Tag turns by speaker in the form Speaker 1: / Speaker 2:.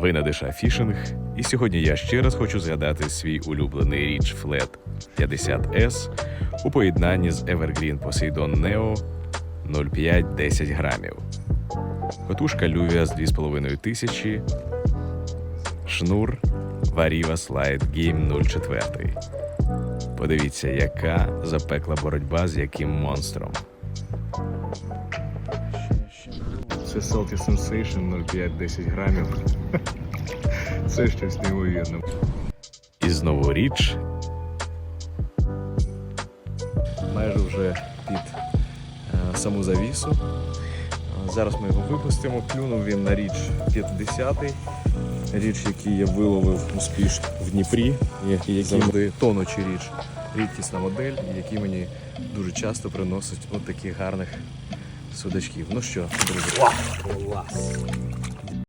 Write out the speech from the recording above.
Speaker 1: Ви на Деша Фішинг, і сьогодні я ще раз хочу згадати свій улюблений річ Flat 50S у поєднанні з Evergreen Poseidon Neo 0,5-10 грамів. Котушка Лювія з 2,5 тисячі, шнур Variva Slide Game 04. Подивіться, яка запекла боротьба з яким монстром.
Speaker 2: Це Salty Sensation 0,5-10 грамів. Це щось неймовірне.
Speaker 1: І знову річ
Speaker 2: Майже вже під е, саму завісу. Е, Зараз ми його випустимо. Клюнув він на річ 50-й. Річ, який я виловив успішно в Дніпрі, який завжди тонучий річ. Рідкісна модель, який мені дуже часто приносить от таких гарних судачків. Ну що, друзі, клас!